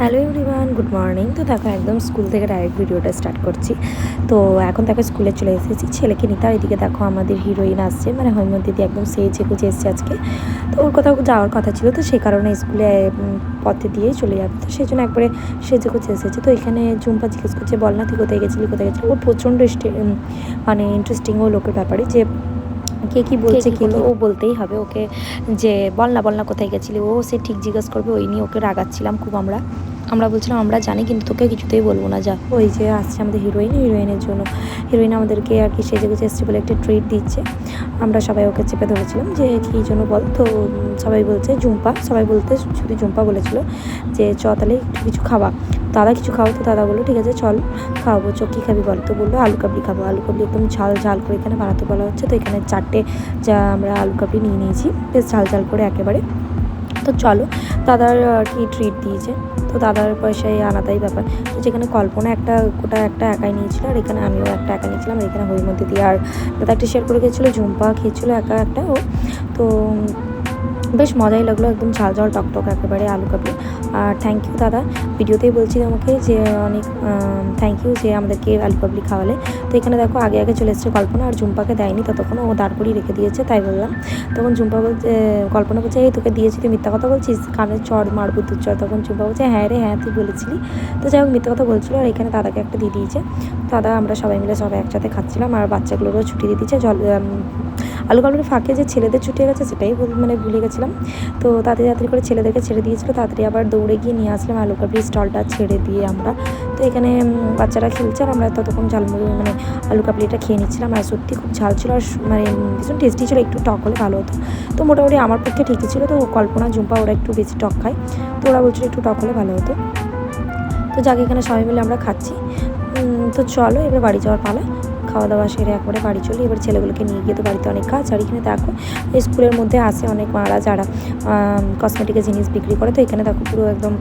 Hello everyone, good morning. তো দেখো, একদম স্কুল থেকে ডাইরেক্ট ভিডিওটা স্টার্ট করছি। তো এখন দেখো, স্কুলে চলে এসেছি। ছেলেকে নিতে আর এদিকে দেখো, আমাদের হিরোইন আসছে। মানে হৈমন্ত দিদি একদম সেজে গুজে এসছে আজকে। তো ওর কোথাও যাওয়ার কথা ছিল, তো সেই কারণে স্কুলে পথে দিয়ে চলে যাবে। তো সেই জন্য একবারে সেজে গুজে এসেছে। তো এখানে জুম্পা জিজ্ঞেস করছে, বল না তুই কোথায় গেছিলি কোথায় গেছিলি? ওর প্রচণ্ড মানে ইন্টারেস্টিং ও লোকের ব্যাপারে যে কে কি বলছে কি ও বলতেই হবে ওকে যে বল না বল না কোথায় গেছিলি? ও সে ঠিক জিজ্ঞেস করবে ওই নিয়ে ওকে রাগাচ্ছিলাম খুব আমরা। আমরা বলছিলাম, আমরা জানি, কিন্তু তোকে কিছুতেই বলব না, যা। ওই যে আসছে আমাদের হিরোইন হিরোইনের জন্য। হিরোইন আমাদেরকে আর কি সেজে গুজে এসছে বলে একটা ট্রিট দিচ্ছে। আমরা সবাই ওকে চেপে ধরেছিলাম যে, কী জন্য বল? তো সবাই বলছে, জুম্পা। সবাই বলতে শুধু জুম্পা বলেছিল যে, চ তাহলে একটু কিছু খাওয়া। দাদা কিছু খাও? তো দাদা বলল, ঠিক আছে, চল খাওয়াবো। চ, কী খাবি বল? তো বলল, আলু কাবলি খাব। আলু কাবলি একদম ঝাল ঝাল করে এখানে বানাতে বলা হচ্ছে। তো এখানে চারটে যা আমরা আলু কাবলি নিয়ে নিয়েছি। বেশ ঝাল ঝাল করে একেবারে। তো চলো, দাদার আর কি ট্রিট দিয়েছে? তো দাদার পয়সায় আলাদাই ব্যাপার। তো যেখানে কল্পনা একটা গোটা একটা একাই নিয়েছিল, আর এখানে আমিও একটা একা নিয়েছিলাম, আর এখানে মধ্যে দিয়ে আর দাদা একটা শেয়ার করে গেছিল ঝুম্পা খেয়েছিলো একা একটা ও। তো বেশ মজাই লাগল, একদম ঝাল ঝাল টকটক একেবারে আলু কাবলি। আর থ্যাংক ইউ দাদা। ভিডিওতেই বলছি আমাকে যে অনেক থ্যাংক ইউ যে আমাদেরকে আলু কাবলি খাওয়ালে। তো এখানে দেখো, আগে আগে চলে এসেছে কল্পনা আর ঝুম্পাকে দেয়নি, ততক্ষণ ও দাঁড় করিয়ে রেখে দিয়েছে, তাই বললাম। তখন ঝুম্পা বলছে, কল্পনা বলছে, এই তোকে দিয়েছি, তুই মিথ্যা কথা বলছিস? কানের চড় মারবো তোর চড়। তখন ঝুম্পা বলছে হ্যাঁ রে হ্যাঁ তুই বলেছিলি। তো যাই হোক, মিথ্যা কথা বলছিল, আর এখানে দাদাকে একটা দিয়ে দিয়েছে। দাদা, আমরা সবাই মিলে সবাই একসাথে খাচ্ছিলাম, আর বাচ্চাগুলোরও ছুটি দিয়ে দিয়েছে, জল আলু কাবলির ফাঁকে যে ছেলেদের ছুটি গেছে সেটাই মানে ভুলে গেছিলাম। তো তাড়াতাড়ি তাড়াতাড়ি করে ছেলেদেরকে ছেড়ে দিয়েছিল। তাড়াতাড়ি আবার দৌড়ে গিয়ে নিয়ে আসলাম আলু কাবলির স্টলটা ছেড়ে দিয়ে আমরা। তো এখানে বাচ্চারা খেলছে আর আমরা ততক্ষণ ঝালমুড়ি মানে আলু কাবলিটা খেয়ে নিচ্ছিলাম। আর সত্যি খুব ঝাল ছিল আর মানে ভীষণ টেস্টি ছিল। একটু টক হলে ভালো হতো। তো মোটামুটি আমার পক্ষে ঠিকই ছিল। তো কল্পনা, জুম্পা ওরা একটু বেশি টক খায়। তো ওরা বলছিল একটু টক হলে ভালো হতো। তো যাকে, এখানে সবাই মিলে আমরা খাচ্ছি। তো চলো এবার বাড়ি যাওয়ার পালা। খাওয়া দাওয়া সেরে একবারে বাড়ি চলি এবার ছেলেগুলোকে নিয়ে গিয়ে তো বাড়িতে অনেক কাজ। আর এখানে দেখো স্কুলের মধ্যে আসে অনেক মারা যারা কসমেটিকের জিনিস বিক্রি করে। তো এখানে দেখো পুরো একদম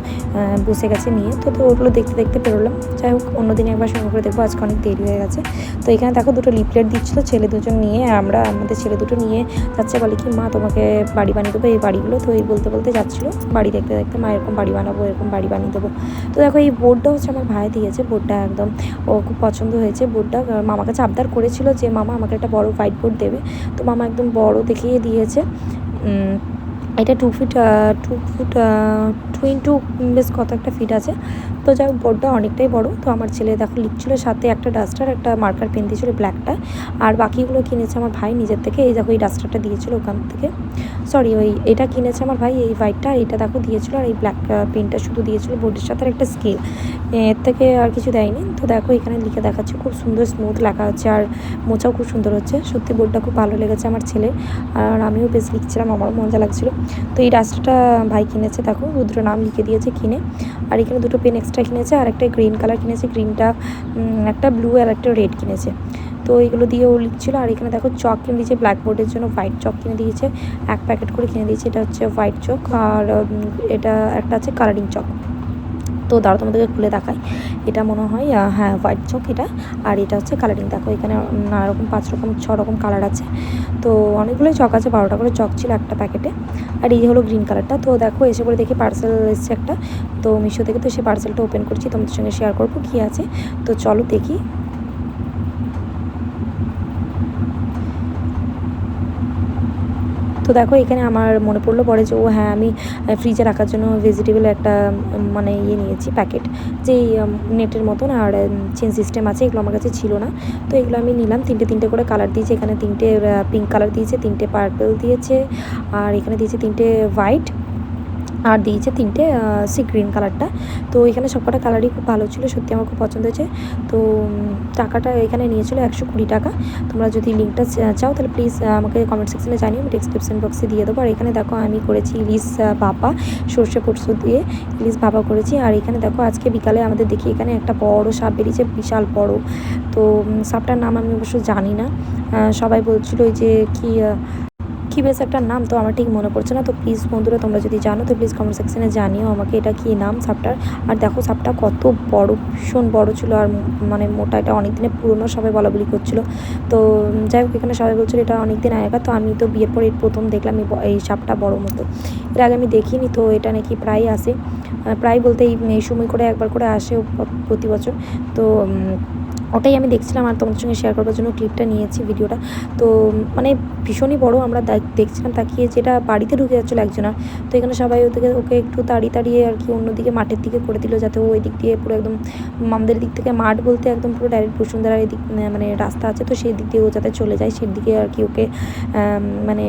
বসে গেছে নিয়ে তো তো ওগুলো দেখতে দেখতে পেরোলাম যাই হোক, অন্যদিন একবার সময় করে দেখব। আজকে অনেক দেরি হয়ে গেছে। তো এখানে দেখো দুটো লিফলেট দিচ্ছিল, ছেলে দুজন নিয়ে। আমরা, আমাদের ছেলে দুটো নিয়ে যাচ্ছে। বলে কি, মা, তোমাকে বাড়ি বানিয়ে দেবো এই বাড়িগুলো। তো এই বলতে বলতে যাচ্ছিল। বাড়ি দেখতে দেখতে, মা, এরকম বাড়ি বানাবো, এরকম বাড়ি বানিয়ে দেবো। তো দেখো এই বোর্ডটা হচ্ছে আমার ভাই দিয়েছে। বোর্ডটা একদম, ও খুব পছন্দ হয়েছে বোর্ডটা কাছে আবদার করেছিল যে মামা আমাকে একটা বড় হোয়াইট বোর্ড দেবে। তো মামা একদম বড় দেখিয়ে দিয়েছে। এটা two feet two foot two into বেশ কত একটা ফিট আছে। তো যাই হোক বোর্ডটা অনেকটাই বড়। তো আমার ছেলে দেখো লিখছিল সাথে একটা ডাস্টার একটা মার্কার পেন দিয়েছিল ব্ল্যাকটা আর বাকিগুলো কিনেছে আমার ভাই নিজের থেকে। এই দেখো, এই ডাস্টারটা দিয়েছিল ওখান থেকে। সরি ওই এটা কিনেছে আমার ভাই, এই হোয়াইটটা এটা দেখো দিয়েছিল, আর এই ব্ল্যাক পেনটা শুধু দিয়েছিল বোর্ডের সাথে একটা স্কেল এর থেকে আর কিছু দেয়নি। তো দেখো, এখানে লিখে দেখাচ্ছে, খুব সুন্দর স্মুথ লেখা হচ্ছে। আর মোচাও খুব সুন্দর হচ্ছে। সত্যি বোর্ডটা খুব ভালো লেগেছে আমার ছেলে। আর আমিও বেশ লিখছিলাম, আমারও মজা লাগছিল। তো এই রাস্তাটা ভাই কিনেছে, দেখো দুটো নাম লিখে দিয়েছে কিনে। আর এখানে দুটো পেন এক্সট্রা কিনেছে, আর একটা গ্রিন কালার কিনেছে গ্রিনটা একটা ব্লু আর একটা রেড কিনেছে। তো এইগুলো দিয়ে ও লিখছিলো, আর এখানে দেখো চক কিনে দিয়েছে ব্ল্যাকবোর্ডের জন্য হোয়াইট চক কিনে দিয়েছে। এক প্যাকেট করে কিনে দিয়েছে, এটা হচ্ছে হোয়াইট চক আর এটা একটা আছে কালারিং চক তো দাঁড়া তোমাদেরকে খুলে দেখাই। এটা মনে হয় হ্যাঁ হোয়াইট চক এটা। আর এটা হচ্ছে কালারিং দেখো, এখানে নানা রকম পাঁচ রকম ছ রকম কালার আছে। তো অনেকগুলোই চক আছে, বারোটা করে চক ছিল একটা প্যাকেটে আর এই হলো গ্রিন কালারটা তো দেখো, এসে পরে দেখি পার্সেল এসছে একটা। তো মিশো থেকে তো সে পার্সেলটা ওপেন করছি, তোমাদের সঙ্গে শেয়ার করব কী আছে। তো চলো দেখি। তো দেখো, এখানে আমার মনে পড়ল পরে যে, ও হ্যাঁ আমি ফ্রিজে রাখার জন্য ভেজিটেবল একটা মানে ইয়ে নিয়েছি প্যাকেট যেই নেটের মতন, আর চেন সিস্টেম আছে, এগুলো আমার কাছে ছিল না। তো এগুলো আমি নিলাম, তিনটে তিনটে করে কালার দিয়েছে, এখানে তিনটে পিঙ্ক কালার দিয়েছে, তিনটে পার্পল দিয়েছে, আর এখানে দিয়েছে তিনটে হোয়াইট আর দিয়েছে তিনটে সি গ্রিন কালারটা তো এখানে সবকটা কালারই খুব ভালো ছিল, সত্যি আমার খুব পছন্দ হয়েছে। তো টাকাটা এখানে নিয়েছিল একশো কুড়ি টাকা। তোমরা যদি লিঙ্কটা চাও তাহলে প্লিজ আমাকে কমেন্ট সেকশনে জানিও, আমি ডিসক্রিপশন বক্সে দিয়ে দেবো। আর এখানে দেখো আমি করেছি ইলিশ ভাপা সর্ষে পোস্ত দিয়ে ইলিশ ভাপা করেছি। আর এখানে দেখো আজকে বিকালে আমাদের দেখি এখানে একটা বড় সাপ বেরিয়েছে, বিশাল বড়। তো সাপটার নাম আমি অবশ্য জানি না। সবাই বলছিল ওই যে কি কী বেশ একটা নাম? তো আমার ঠিক মনে পড়ছে না। তো প্লিজ বন্ধুরা, তোমরা যদি জানো, তো প্লিজ কমেন্ট সেকশনে জানিও আমাকে এটা কী নাম সাপটার আর দেখো, সাপটা কত বড়, ভীষণ বড় ছিল আর মানে মোটা, এটা অনেক দিনের পুরনো, সবাই বলা বলি করছিল। তো যাই হোক, এখানে সবাই বলছিল এটা অনেক দিন আগেকার। তো আমি তো বিয়ের পরে প্রথম দেখলাম এই সাপটা বড় মতো। এর আগে আমি দেখিনি, তো এটা নাকি প্রায় আসে। প্রায় বলতে এই সময় করে একবার করে আসে প্রতি বছর। তো ওটাই আমি দেখছিলাম আর তোমাদের সঙ্গে শেয়ার করার জন্য ক্লিপটা নিয়েছি ভিডিওটা তো মানে ভীষণই বড় আমরা দেখছিলাম, তাকিয়ে যেটা বাড়িতে ঢুকে যাচ্ছিল একজনের তো এখানে সবাই ওদেরকে, ওকে একটু তাড়িয়ে তাড়িয়ে আর কি অন্যদিকে মাঠের দিকে করে দিল যাতে ও ওই দিক দিয়ে পুরো একদম আমাদের দিক থেকে মাঠ বলতে একদম পুরো ডাইরেক্ট বসুন্ধরার এদিক মানে রাস্তা আছে, তো সেই দিক দিয়ে ও যাতে চলে যায়, সেই দিকে আর কি ওকে মানে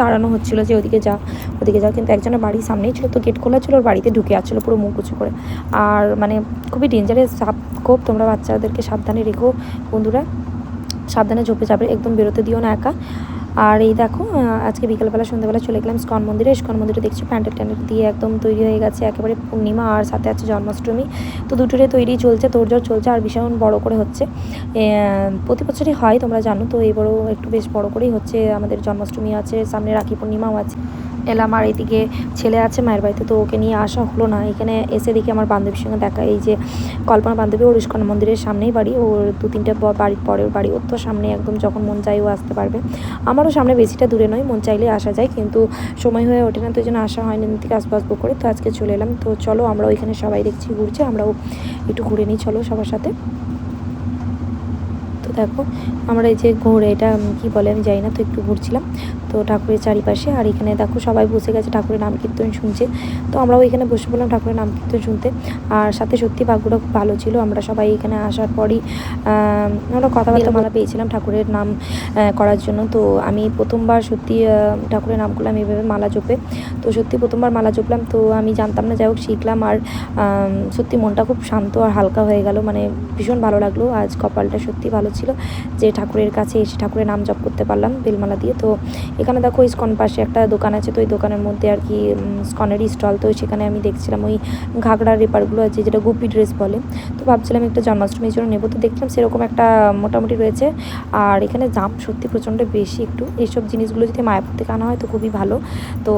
তাড়ানো হচ্ছিল যে ওদিকে যা, ওদিকে যাও কিন্তু একজনের বাড়ির সামনেই ছিল, তো গেট খোলা ছিল, ওর বাড়িতে ঢুকে আসছিল পুরো মুখ উঁচু করে। আর মানে খুবই ডেঞ্জারাস সাপ খুব তোমরা বাচ্চাদেরকে সাবধানে রেখো। বন্ধুরা, সাবধানে ঝোপে যাবে, একদম বেরোতে দিও না একা। আর এই দেখো আজকে বিকেলবেলা, সন্ধ্যাবেলা চলে গেলাম স্কন মন্দিরে। স্কন মন্দিরে দেখছি প্যান্ডেল ট্যান্ডেল দিয়ে একদম তৈরি হয়ে গেছে, একেবারে পূর্ণিমা, আর সাথে আছে জন্মাষ্টমী। তো দুটোরে তৈরি চলছে, তোড়জোড় চলছে, আর ভীষণ বড় করে হচ্ছে। প্রতি বছরই হয়, তোমরা জানো, তো এবারও একটু বেশ বড় করেই হচ্ছে আমাদের জন্মাষ্টমী আছে, সামনে রাখি পূর্ণিমাও আছে। এলাম, আর এদিকে ছেলে আছে মায়ের বাড়িতে, তো ওকে নিয়ে আসা হলো না। এখানে এসে দেখি আমার বান্ধবীর সঙ্গে দেখা, এই যে কল্পনা বান্ধবী, ওর ইস্কন মন্দিরের সামনেই বাড়ি, ওর দু তিনটে বাড়ির পরের বাড়ি, ওর তো সামনে একদম যখন মন চাই ও আসতে পারবে। আমারও সামনে বেশিটা দূরে নয়, মন চাইলে আসা যায়, কিন্তু সময় হয়ে ওঠে না, তো জন্য আসা হয়নি থেকে আসবাস বুক করে তো আজকে চলে এলাম। তো চলো আমরা ওইখানে সবাই দেখছি ঘুরছে, আমরাও একটু ঘুরে নিই, চলো সবার সাথে। তো দেখো, আমরা এই যে ঘুরে, এটা কি বলে আমি যাই না, তো একটু ঘুরছিলাম। তো ঠাকুরের চারিপাশে, আর এখানে দেখো সবাই বসে গেছে ঠাকুরের নাম কীর্তন শুনছে। তো আমরাও এখানে বসে পড়লাম ঠাকুরের নাম কীর্তন শুনতে। আর সাথে সত্যি ভাগ্যটা খুব ভালো ছিল, আমরা সবাই এখানে আসার পরই আমরা কথাবার্তা মালা পেয়েছিলাম ঠাকুরের নাম করার জন্য। তো আমি প্রথমবার সত্যি ঠাকুরের নাম করলাম এইভাবে মালা জপে। তো সত্যি প্রথমবার মালা জপলাম, তো আমি জানতাম না যাই হোক শিখলাম। আর সত্যি মনটা খুব শান্ত আর হালকা হয়ে গেল মানে ভীষণ ভালো লাগল। আজ কপালটা সত্যি ভালো ছিল যে ঠাকুরের কাছে এসে ঠাকুরের নাম জপ করতে পারলাম বেলমালা দিয়ে। তো এখানে দেখো ইস্কন পাশে একটা দোকান আছে, তো ওই দোকানের মধ্যে আর কি স্কনেরই স্টল, তো সেখানে আমি দেখছিলাম ওই ঘাগড়ার রেপারগুলো আছে যেটা গুপি ড্রেস বলে। তো ভাবছিলাম একটা জন্মাষ্টমীর জন্য নেব, তো দেখলাম সেরকম একটা মোটামুটি রয়েছে। আর এখানে দাম সত্যি প্রচণ্ড বেশি একটু। এইসব জিনিসগুলো যদি মায়াপুর থেকে আনা হয় তো খুবই ভালো। তো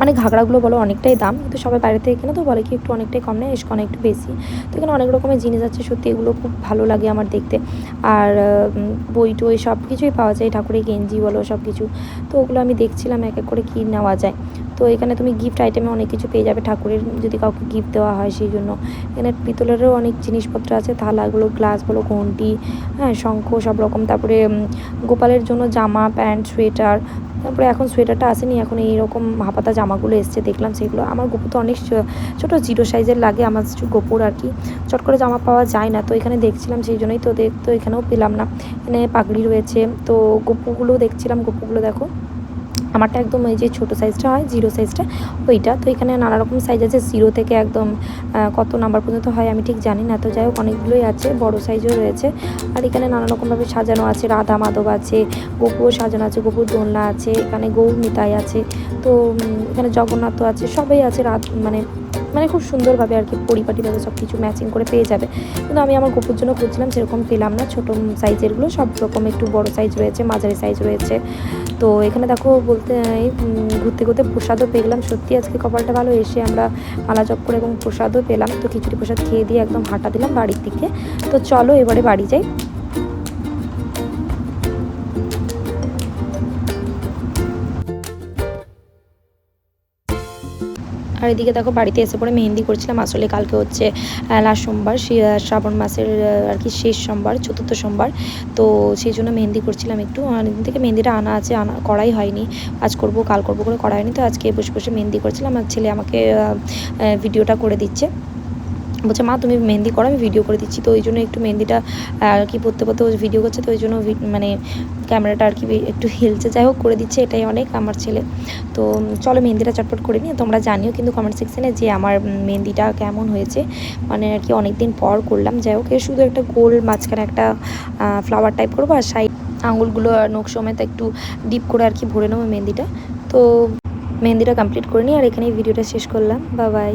মানে ঘাগড়াগুলো বলো অনেকটাই দাম, কিন্তু সবাই বাইরে থেকে কেনা তো বলে কি একটু অনেকটাই কম নেয় এসকনে একটু বেশি। তো এখানে অনেক রকমের জিনিস আছে, সত্যি এগুলো খুব ভালো লাগে আমার দেখতে। আর বই টই সব কিছুই পাওয়া যায়, ঠাকুরের গেঞ্জি বলো সব কিছু। তো ওগুলো আমি দেখছিলাম, এক এক করে কী নেওয়া যায়। তো এখানে তুমি গিফট আইটেমে অনেক কিছু পেয়ে যাবে ঠাকুরের, যদি কাউকে গিফট দেওয়া হয় সেই জন্য। এখানে পিতলেরও অনেক জিনিসপত্র আছে থালাগুলো গ্লাস বলো, ঘন্টি হ্যাঁ শঙ্খ সব রকম। তারপরে গোপালের জন্য জামা প্যান্ট সোয়েটার তারপরে এখন সোয়েটারটা আসেনি, এখন এইরকম হাপাতা জামাগুলো এসছে, দেখলাম সেগুলো। আমার গোপু তো অনেক ছোটো, জিরো সাইজের লাগে, আমার গোপুর আর কি। চট করে জামা পাওয়া যায় না, তো এখানে দেখছিলাম সেই জন্যই তো দেখ তো এখানেও পেলাম না। এখানে পাগড়ি রয়েছে, তো গোপুগুলো দেখছিলাম, গোপুগুলো দেখো। আমারটা একদম ওই যে ছোটো সাইজটা হয় জিরো সাইজটা ওইটা। তো এখানে নানা রকম সাইজ আছে জিরো থেকে একদম কত নাম্বার পর্যন্ত হয় আমি ঠিক জানি না। তো যাই হোক, অনেকগুলোই আছে, বড় সাইজও রয়েছে। আর এখানে নানা রকমভাবে সাজানো আছে রাধা মাধব আছে, গোপুও সাজানো আছে, গোপুর দোলনা আছে, এখানে গৌর নিতাই আছে। তো এখানে জগন্নাথও আছে, সবাই আছে রাত মানে মানে খুব সুন্দরভাবে আর কি পরিপাটিভাবে সব কিছু ম্যাচিং করে পেয়ে যাবে। কিন্তু আমি আমার গোপুর জন্য খুঁজছিলাম, সেরকম পেলাম না। ছোটো সাইজেরগুলো, সব রকম একটু বড় সাইজ রয়েছে, মাঝারি সাইজ রয়েছে। তো এখানে দেখো বলতে ঘুরতে ঘুরতে প্রসাদও পেলাম সত্যি আজকে কপালটা ভালো, এসে আমরা মালা জপ করে এবং প্রসাদও পেলাম। তো খিচুড়ি প্রসাদ খেয়ে দিয়ে একদম হাঁটা দিলাম বাড়ির দিকে। তো চলো এবারে বাড়ি যাই। আর এদিকে দেখো, বাড়িতে এসে পরে মেহেন্দি করছিলাম। আসলে কালকে হচ্ছে লাস্ট সোমবার শ্রাবণ মাসের আর কি শেষ সোমবার, চতুর্থ সোমবার। তো সেই জন্য মেহেন্দি করছিলাম একটু। অনেকদিন থেকে মেহেন্দিটা আনা আছে, আনা, করাই হয়নি। আজ করব, কাল করব করে করা হয়নি। তো আজকে বসে বসে মেহেন্দি করছিলাম। আমার ছেলে আমাকে ভিডিওটা করে দিচ্ছে। বলছে, মা, তুমি মেহেন্দি করো, আমি ভিডিও করে দিচ্ছি। তো ওই জন্য একটু মেহেন্দিটা আর কি পড়তে পড়তে ভিডিও করছে, তো ওই জন্য মানে ক্যামেরাটা আর কি একটু হেলছে। যাই হোক, করে দিচ্ছে, এটাই অনেক আমার ছেলে। তো চলো মেহেন্দিটা চটপট করে নিয়ে তোমরা জানিও কিন্তু কমেন্ট সেকশানে যে আমার মেহেন্দিটা কেমন হয়েছে। মানে আর কি অনেক দিন পর করলাম। যাই হোক, এর শুধু একটা গোল, মাঝখানে একটা ফ্লাওয়ার টাইপ করব আর সাইড আঙুলগুলো সমেত একটু ডিপ করে আর কি ভরে নেব মেহেন্দিটা। তো মেহেন্দিটা কমপ্লিট করে নিই আর এখানেই ভিডিওটা শেষ করলাম। বা বাই